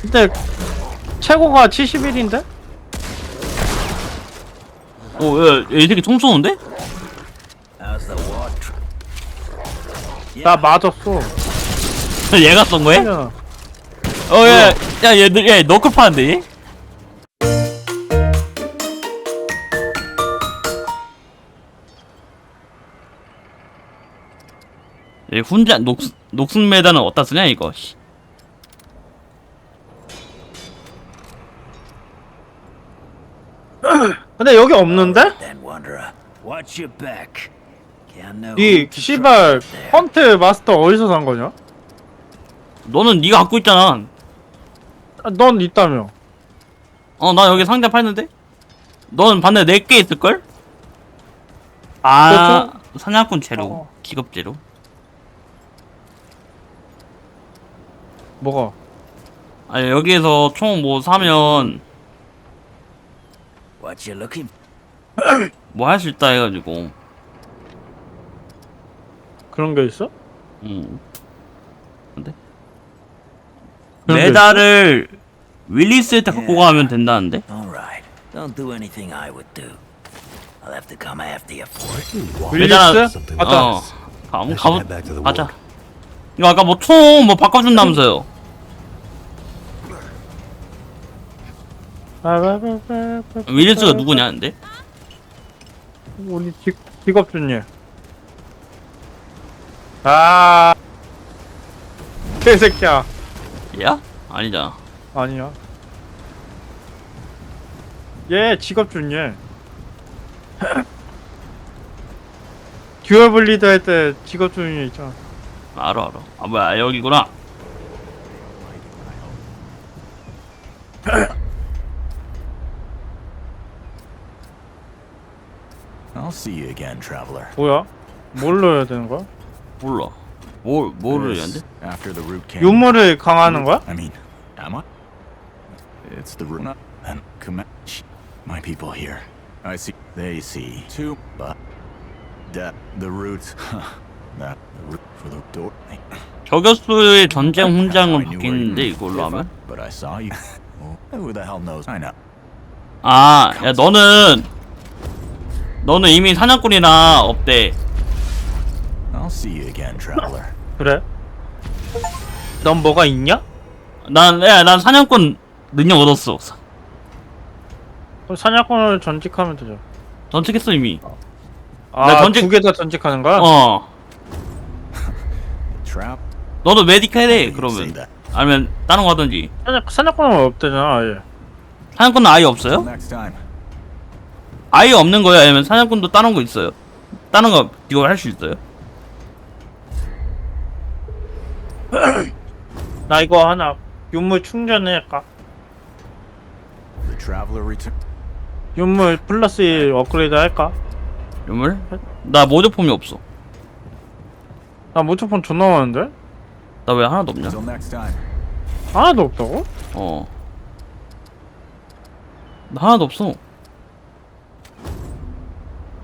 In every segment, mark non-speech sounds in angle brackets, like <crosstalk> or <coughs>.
근데 최고가 71인데? 어, 야, 이 새끼 총 쏘는데? 나 맞았어. <laughs> 얘가 쏜 거야? 그냥 어, 야, 야, 얘, 얘 너클 파는데, 얘? 얘 혼자 녹, 녹슨 메달은 어디다 쓰냐, 이거, 씨. <clears throat> 근데 여기 없는데? Then wanderer, watch your back. Can't know 이 씨발. 헌트 마스터 어디서 산 거냐? 너는 네가 갖고 있잖아. 아, 넌 있다며. 어, 나 여기 상자 팔는데? 넌 반대 4개 있을걸? 아, 사냥꾼 재료, 어. 기급 재료. 뭐가? 아니, 여기에서 총 뭐 사면 What you looking? 뭐 할 수 있다 해가지고. 그런 게 있어? 음. 근데? 그런 게 메달을 윌리스한테 갖고 가면 된다는데? All right. Don't do anything I would do. I'll have to come after you for it. 윌리스? 맞다. 어. 가, should 가보, 가자. 이거 아까 뭐 총 뭐 바꿔준다면서요? 윌리스가 누구냐는데? 우리 직, 직업주님. 아. 개새끼야. 얘야? 아니잖아. 아니야. 얘 직업주님. 얘. <laughs> 듀얼 블리드 할 때 직업주님 있잖아. 알아 알아. 아 뭐야 여기구나. <laughs> I'll see you again, traveler. 뭐야? 뭘 넣어야 되는 거야? 몰라. 뭘 뭐를 This, 얘는데? After the root came. 유물을 강화하는 거야? I mean, am I? It's the root. And Comanche. My people here. I see. They see. Too. But. That. The root. that. The root for the door. 저격수의 전쟁 훈장은 바뀌는데 이걸로 하면? But I saw you. who the hell knows? I know. 아, 야 너는 너는 이미 사냥꾼이나 없대. I'll see you again, traveler. 그래? 넌 뭐가 있냐? 난, 야, 난 사냥꾼 능력 얻었어. 그럼 사냥꾼을 전직하면 되죠. 전직했어 이미. 아, 나 전직- 두 개 다 전직하는 거야? 어, Trap. 너도 메디카 say 그러면 that. 아니면 다른 거 하든지. 사냥, 사냥꾼은 없대잖아, 아예. 사냥꾼은 아예 없어요? Next time. 아예 없는 거야? 아니면 사냥꾼도 다른 거 있어요? 다른 거 이거 할 수 있어요? 나 이거 하나 유물 충전할까? 유물 플러스 1 업그레이드 할까? 유물? 나 모조폼이 없어. 나 무조건 존나 많은데? 나 왜 하나도 없냐? 하나도 없다고? 어. 나 하나도 없어.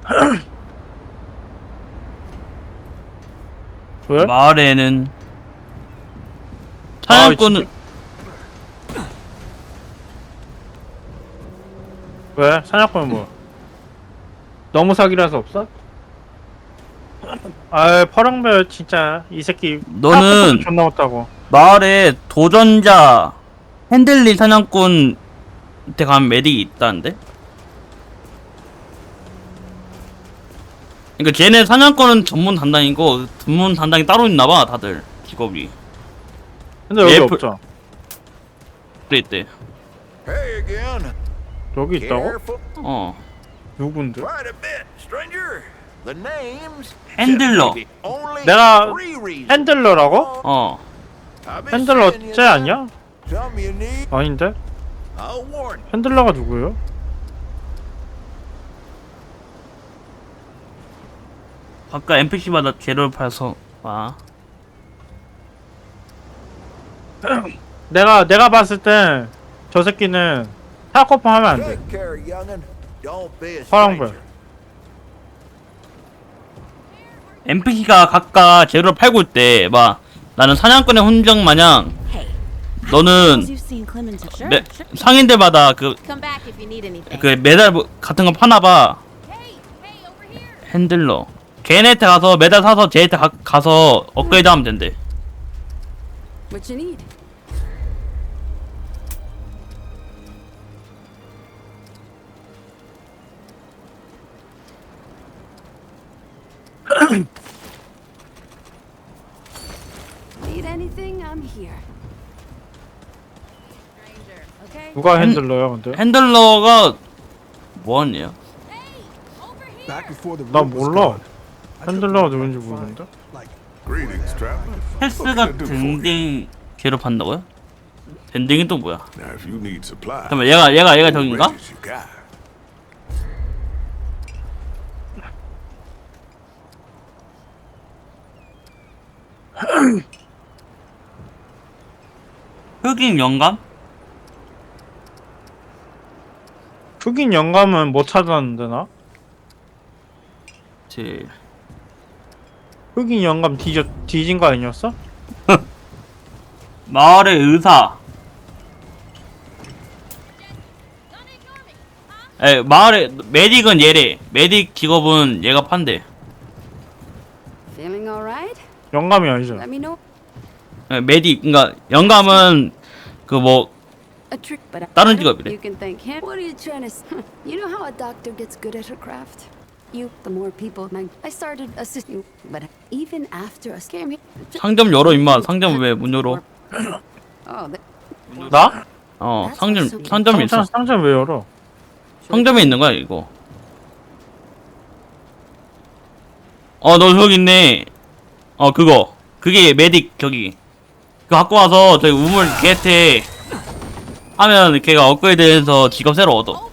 <clears throat> 왜? 마을에는 아, 사냥꾼은 왜? 사냥꾼은 뭐? 너무 사기라서 없어? <clears throat> 아 파랑별 진짜 이 새끼 너는- 존나 없다고 마을에 도전자 핸들리 사냥꾼한테 가면 메딕이 있다는데? 그러니까 쟤네 사냥꾼은 전문 담당이고 전문 담당이 따로 있나봐 다들 직업이 근데 여기 예플- 없잖아 그래 있대 Hey again. 여기 있다고? Careful. 어 누군데? Quite a bit, stranger. The names. 핸들러 only 내가 three reasons. 핸들러라고? 어 I've been 핸들러 saying you 쟤 아니야? Some you need. 아닌데? I'll warn you. 핸들러가 누구예요? 각각 NPC마다 재료를 팔아서 아 내가 내가 봤을 때저 새끼는 사코파 하면 안 돼. Take care, young'un. Don't be a 파랑별. stranger. NPC가 각각 재료를 팔고 있대 막 나는 사냥꾼의 훈장 마냥 너는 You've seen Clemens. Sure, 매, sure. 상인들마다 그, Come back if you need anything. 그 메달 뭐- 같은 거 파나봐. Hey, hey, over here. 핸들러. 걔네한테 가서 메달 사서 쟤한테 가, 가서 업그레이드 하면 된대. What you need? need anything? I'm here. Stranger, okay? 누가 핸들러야 근데? 핸들러가 뭐하냐? Back before the 나 route was 몰라. gone, 핸들러가 누군지 모르는데? Greetings, traveler. 헬스가 댕댕 괴롭한다고요? 댕댕이 또 뭐야? Now, if you need supplies, 잠깐만 얘가 얘가 얘가 저긴가? wages you got. 흑인 영감? 흑인 영감은 못 찾았는데 나? 제 흑인 영감 뒤져, 뒤진 거 아니었어? 마을의 의사. 에 마을의 메딕은 얘래. 메딕 직업은 얘가 판대. Feeling alright? 영감이 아니잖아 Let me know. 에, 메딕 그러니까 영감은 그 뭐 A trick, but I- 다른 직업이래. You can thank him. What are you trying to? s- you know how a doctor gets good at her craft. You, the more people, my, I started assist you, but even after a scare me. 상점 열어 임마. 상점 왜 문 열어? <coughs> Oh, that, 나? 어 상점 상점이 있어. 상점, 상점 왜 열어? 상점에 있는 거야 이거. 어 너 저기 있네. 어 그거 그게 메딕 저기. 그거 갖고 와서 저기 우물 걔한테 하면 걔가 업그레이드해서 직업 새로 얻어.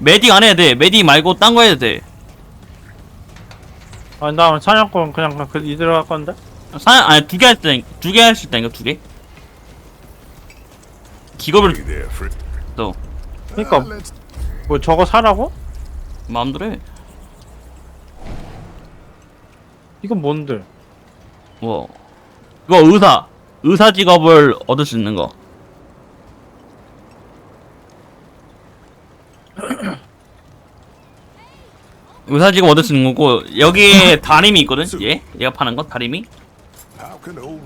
메딕 안 해야 돼. 메딕 말고 딴 거 해야 돼. 아니 나 사냥꾼 그냥 그 이대로 할 건데? 사 아니 두 개 할 때 두 개 할 수 있다니까 두 개. there, friend. 또 그니까 뭐 저거 사라고? 마음대로 해. 이건 뭔데? 뭐 그거 의사 의사 직업을 얻을 수 있는 거. 의사 직업 얻을 수 있는 거고 여기에 <laughs> 다림이 있거든. 얘 얘가 파는 거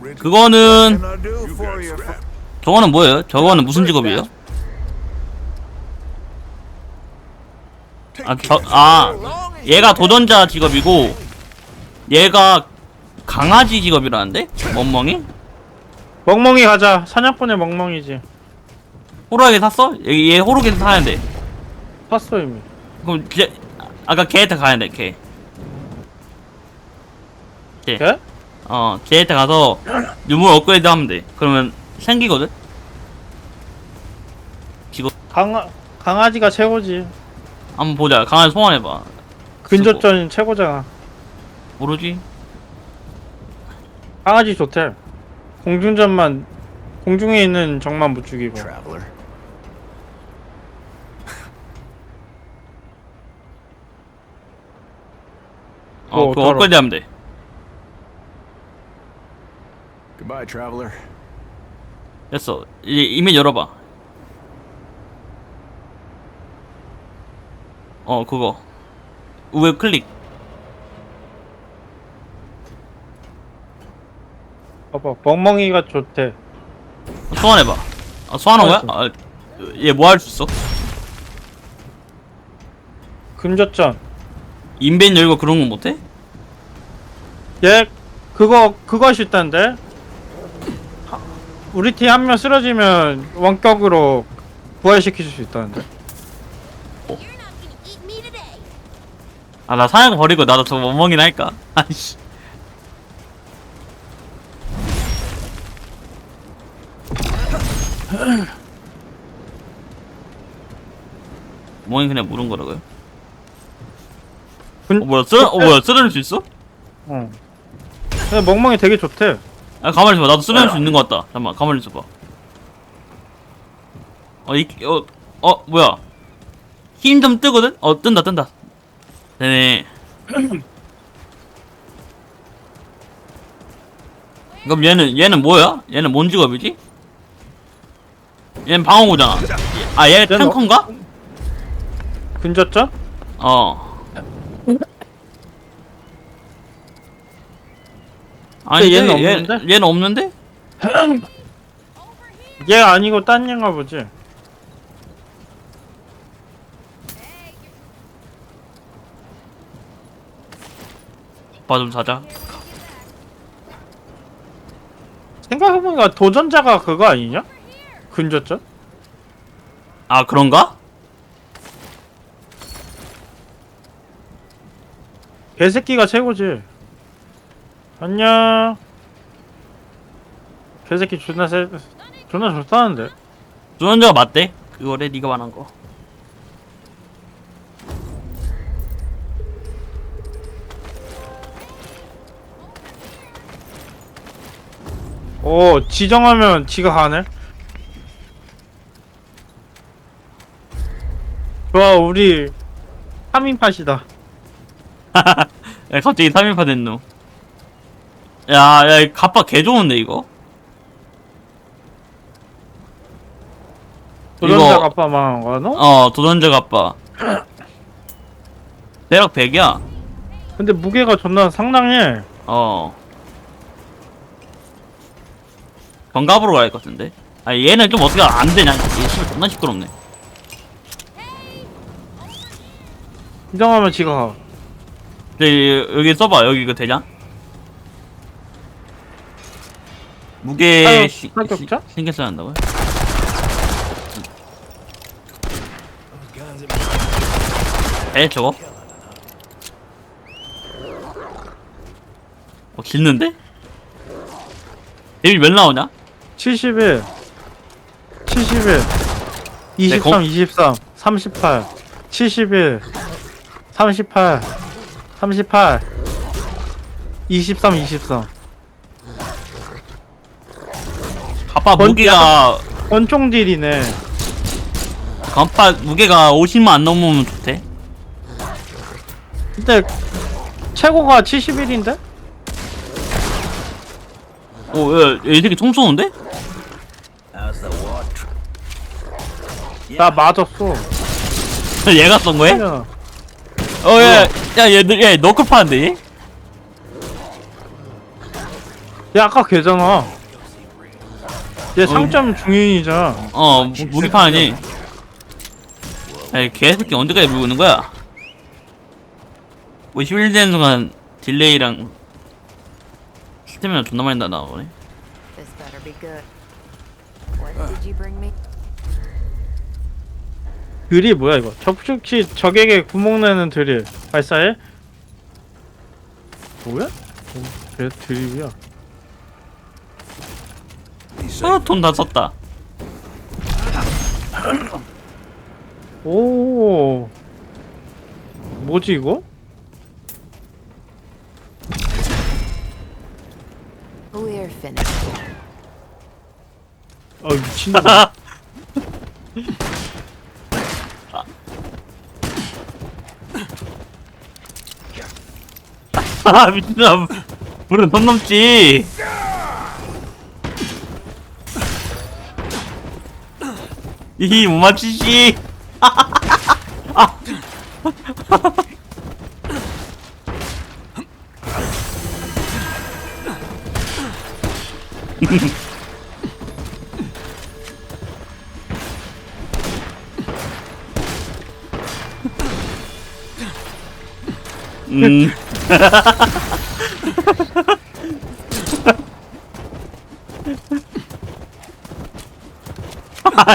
Reggie 그거는? 저거는 뭐예요? 저거는 무슨 직업이에요? 아, 저, 아, 얘가 도전자 직업이고, 얘가 강아지 직업이라는데? 멍멍이? 멍멍이 가자 사냥꾼의 멍멍이지 호루라기 샀어? 얘, 얘 호루라기 사야 돼. 샀어 이미 그럼, 걔, 아까 걔한테 가야 돼, 걔. 걔. 걔? 어, 걔한테 가서 유물 업그레이드 하면 돼. 그러면 생기거든? 강아, 강아지가 최고지 한번 보자. 강아지 소환해봐. 근접전 최고잖아 모르지? 강아지 좋대 공중전만 공중에 있는 적만 못 죽이고 Traveler. 어, 그거 그거 어떡하러. 업그레이드 하면 돼. Goodbye, traveler. 됐어. 이제 이메일 열어봐. 어, 그거. 우에 클릭. 봐봐 멍멍이가 좋대 소환해봐. 아, 소환한 거야? 아, 얘 뭐 할 수 있어? 근접전 인벤 열고 그런 거 못해? 얘 그거 그거 할수 있다는데 하- 우리 팀 한 명 쓰러지면 원격으로 부활시킬 수 있다는데 아, 나 사양 버리고 나도 저거 멍멍이나 할까? <laughs> 아이씨. <laughs> 멍이 그냥 물은 거라고요? 근- 어, 뭐야, 쓰, 어, 뭐야, 쓰러질 수 있어? 어 근데 멍멍이 되게 좋대 아 가만히 있어봐 나도 쓰러질 수 있는 것 같다 잠깐만 가만히 있어봐 어, 이, 어, 어, 뭐야 힘 좀 뜨거든? 어 뜬다 뜬다 되네 그럼 얘는 얘는 뭐야? 얘는 뭔 직업이지? 얘는 방어구잖아. 아 얘 탱커인가? 근접자? 어. 아니 얘는 얘, 없는데? 얘는 없는데? <clears throat> 얘 아니고 딴 얘인가 보지. 오빠 좀 사자. 생각해보니까 도전자가 그거 아니냐? 근접자? 아 그런가? 개새끼가 최고지. 안녕. 개새끼 존나 세, 존나 좋다는데. 조연자가 맞대? 그거래 네가 말한 거. 오, 지정하면 지가 가네. 좋아, 우리 3인 팟이다. <laughs> 야 갑자기 3인파 됐노. 야, 야, 이 갑바 개 좋은데 이거? 도전자 이거- 아빠만 가노? 어, 도전자 갑바. <clears throat> 대략 100이야. 근데 무게가 존나 상당해. 어. 견갑으로 가야 할 것 같은데. 아, 얘는 좀 어떻게 안 되냐? 얘 씨발 존나 시끄럽네. 지정하면 지가 가. 근데 여기 써봐. 여기 이거 되냐? 무게 시-? 시- 신경 써야 한다고요? 에 저거? 어 길는데? 데뷔 몇 나오냐? 71 71 23 공- 23 38 71 38 38 23 23 갑바 번- 무게가 권총 딜이네 갑바 무게가 50만 안 넘으면 좋대. 근데 최고가 71인데? 어, 야, 얘 되게 총 쏘는데? 나 맞았어 <laughs> 얘가 쏜 거야? 야, 어, 야, 야, 얘, 얘 너클 파는데 얘? 야 아까 걔잖아 얘 상점 중인이잖아 어, 무- 무기파하니. 야, 개새끼 언제까지 물고 있는 거야? 뭐, 힐 되는 순간 딜레이랑 스태미나 존나 많이 나오네. This better be good. What did you bring me? 드릴 뭐야 이거 접촉 시 적에게 구멍 내는 드릴 발사해? 뭐야? 오, 쟤 드립이야 아, 돈 다 썼다. 오 뭐지 이거? We're finished. 아 미친놈 <laughs> 아, 미친놈. 물은 돈 넘지. 이히 못 맞히시. <laughs> 음. <laughs>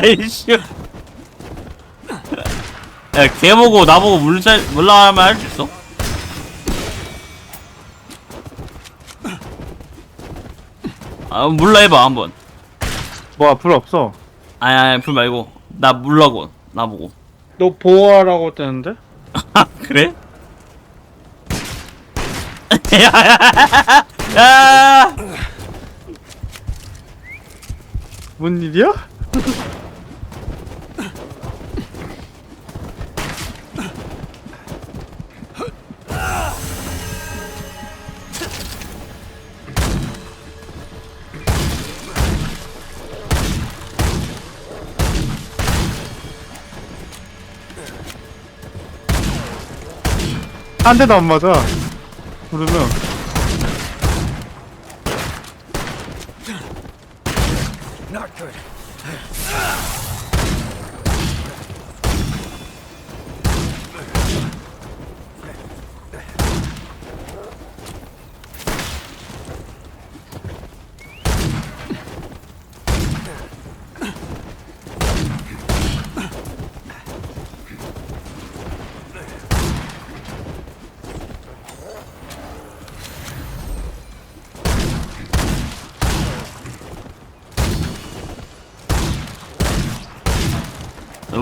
아이씨. 야, 걔 보고 나보고 물살 물라면 할 수 있어? 아, 물라 해봐 한번. 뭐야 불 없어 아니 아니 불 말고 나 물라고 나보고. 너 보호하라고 뜨는데? 아 그래? <laughs> 야 야 야 야! 뭔 일이야? <laughs> 한 대도 안 맞아. 그러면 Not.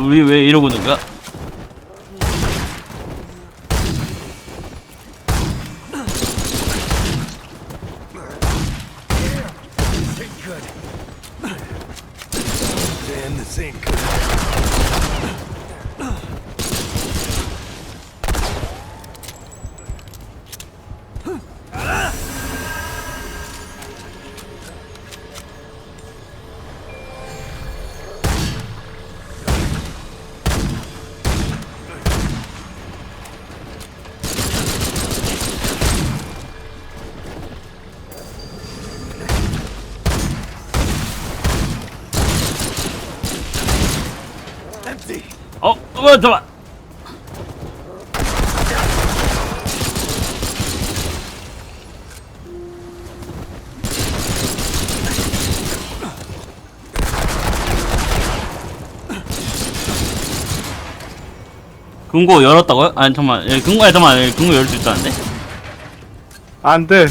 우리 왜 이러고 있는 거야? 어, 어, 잠깐. 금고 열었다고요? 아니 잠깐만, 예, 금고, 아니 잠깐만, 예, 금고 열 수 있다는데? 안 돼.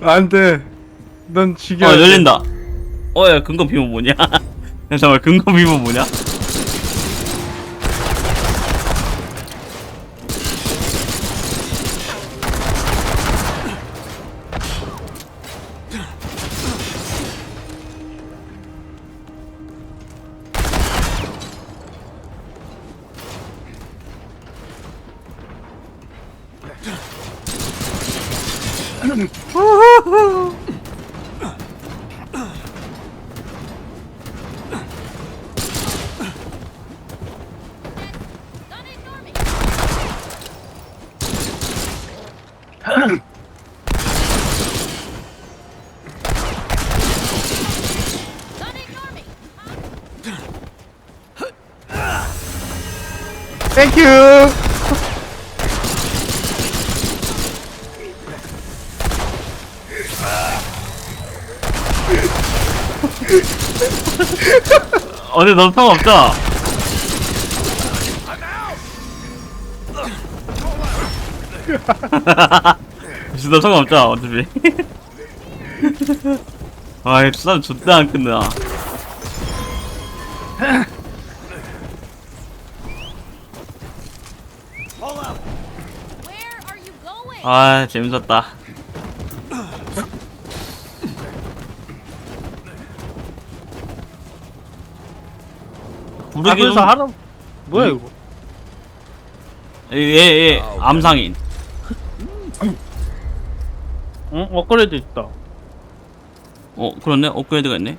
<laughs> 안 돼. 넌 지겨. 어, 열린다. 어, 야, 금고 비밀 뭐냐? <laughs> 잠깐만, 금고 비밀 뭐냐? 땡큐. 어, 근데 너 상관없잖아. 진짜 상관없잖아, 어차피. <laughs> 아, 이 싸움 존나 안 끝나. 아, 재밌었다. 아 부르기 그래서 하루 뭐야 이거? 예, 예, 암상인. 응? 업그레이드 있다. 어, 그렇네. 업그레이드가 있네.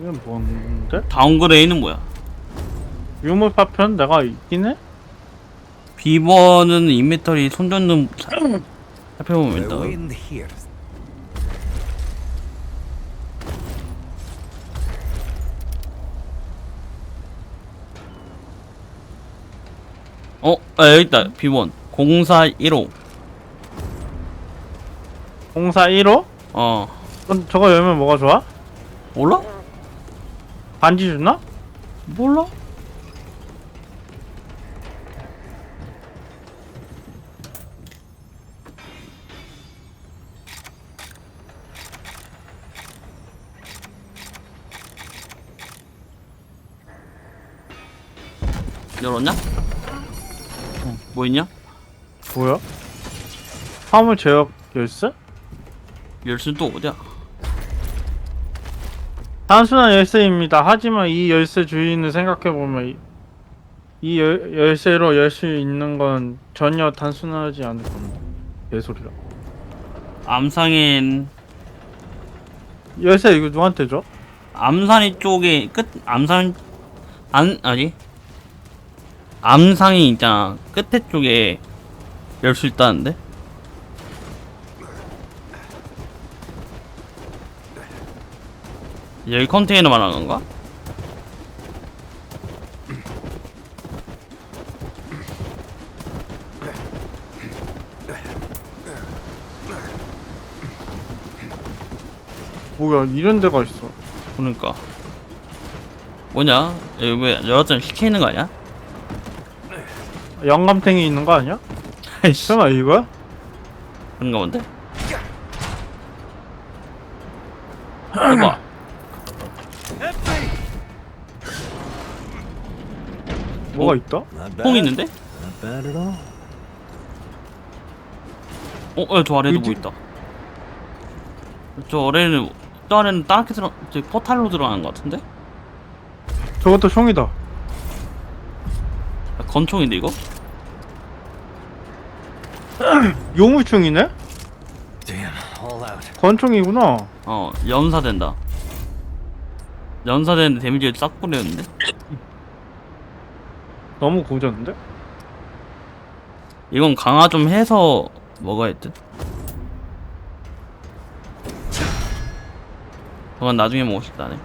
이건 뭔데? 다운그레이는 뭐야? 유물 파편 내가 있긴 해? 비버는 인벤터리 손전등 살펴보면 They're 있다. waiting here. 어, 아, 여기 있다. 비번 0415. 0415? 어, 그럼 저거 열면 뭐가 좋아? 몰라? 반지 주나? 몰라? 뭐 있냐? 뭐야? 화물 제역 열쇠? 열쇠 또 어디야? 단순한 열쇠입니다. 하지만 이 열쇠 주인을 생각해보면 이, 이 열, 열쇠로 열 수 있는 건 전혀 단순하지 않을 겁니다. 개소리야. 암상인 열쇠 이거 누구한테 줘? 암산이 쪽에 끝 암산 안 아니 암상이 있잖아. 끝에 쪽에 열 수 있다는데? 여기 컨테이너 말하는 건가? 뭐야 이런 데가 있어. 그러니까. 뭐냐? 여기 왜 여자들 시체 있는 거 아니야? 영감탱이 있는 거 아니야? 아이씨 설마 이거야? 그런가 본데? 해봐 뭐가 어? 있다? Bad. 콩 있는데? At all. 어, 어, 저 아래도 뭐지? 뭐 있다. 저 아래는, 저 아래는 다르게 들어, 저 포탈로 들어가는 것 같은데? 저것도 총이다 아, 건총인데, 이거? <clears throat> 요무충이네? Damn, all out. 권총이구나 어, 연사된다. 연사되는데 데미지를 싹 뿌렸는데? 너무 고졌는데? 이건 강화 좀 해서 먹어야 할 듯. 그건 나중에 먹고 싶다네.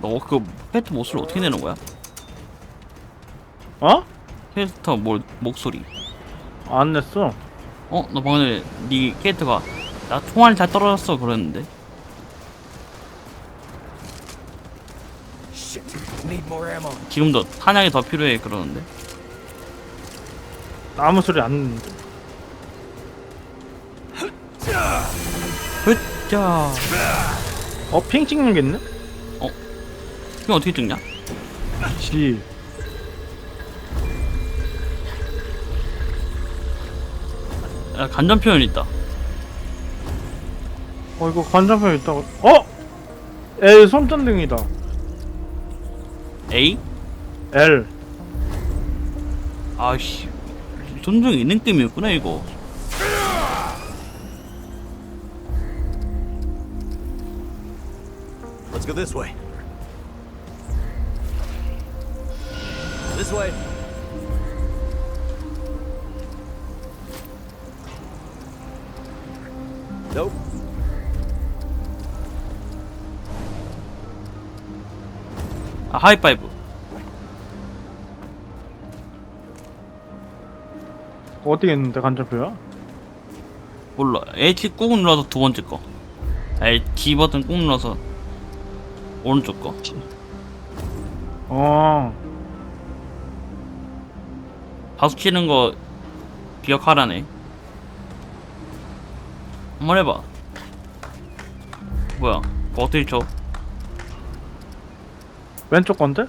너 그거 페트 모스를 어떻게 내는 거야? 어? 캐스터 뭐 목소리. 안 냈어 어? 너 방금 전에 네 캐릭터가 나 총알 잘 떨어졌어 그랬는데 Need more ammo. 지금도 탄약이 더 필요해 그러는데 아무 소리 안 듣는데 으짜 어? 핑 찍는 게 있네? 이거 어떻게 찍냐? 지 야, 간전 표현 있다 어 이거 관전표 있다고 어? L 손전등이다 A? L 아씨 존중 있는 게임이었구나 이거 Let's go this way. This way. Nope. 아 하이파이브 어디에 있는데 관전표야? 몰라 H 꾹 눌러서 두 번째 거 L D 버튼 꾹 눌러서 오른쪽 거 어 바수 치는 거 기억하라네 한번 해봐 뭐야 그거 어떻게 쳐? 왼쪽 건데?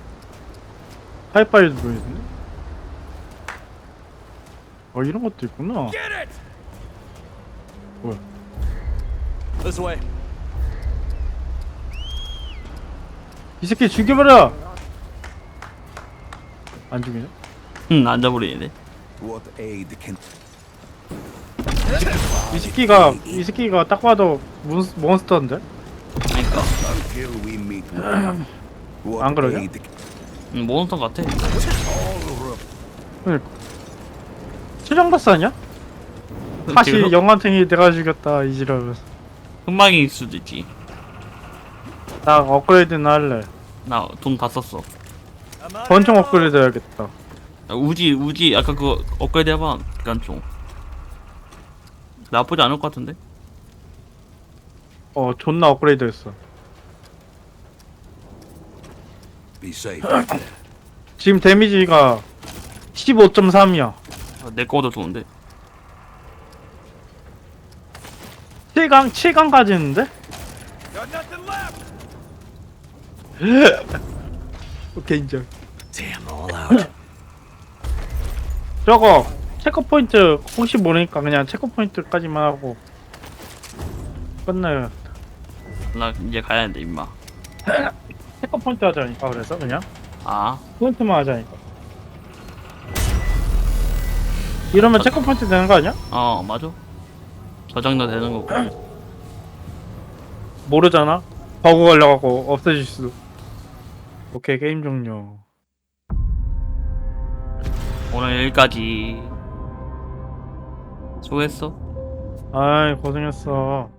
하이파이브 보이는데? 어 이런 것도 있구나 뭐야 This way. 이 새끼 죽여버려! 안 죽이네? 응 앉아버리네. What aid can 이 새끼가 이 새끼가 딱 봐도 몬, 몬스터인데? 그니까? What <clears throat> 안 그러냐? 응, 몬스터 같아. 그러니까 최정바스 아니야? 다시 지금 영환탱이 내가 죽였다 이지라면서 흑막일 수도 있지. 나 업그레이드나 할래. 나 돈 다 썼어. 권총 업그레이드 해야겠다. 야, 우지 우지 아까 그거 업그레이드 해봐 기관총 나쁘지 않을 것 같은데 어 존나 업그레이드 했어 be safe? <clears throat> 지금 데미지가 15.3이야 아, 내 거보다 좋은데 7강 7강까지 했는데? Got nothing left. 오케이 인정 Damn, all out. 저거 체크 포인트 혹시 모르니까 그냥 체크 포인트까지만 하고 끝나요. 나 이제 가야 하는데 임마. <laughs> 체크 포인트 하자니까 그래서 그냥 아 포인트만 하자니까. 이러면 체크 포인트 되는 거 아니야? 어 맞아. 저장도 되는 거고. 모르잖아. 버그 걸려갖고 없어질 수도. 오케이 게임 종료. 오늘 여기까지. 수고했어. 아이 고생했어.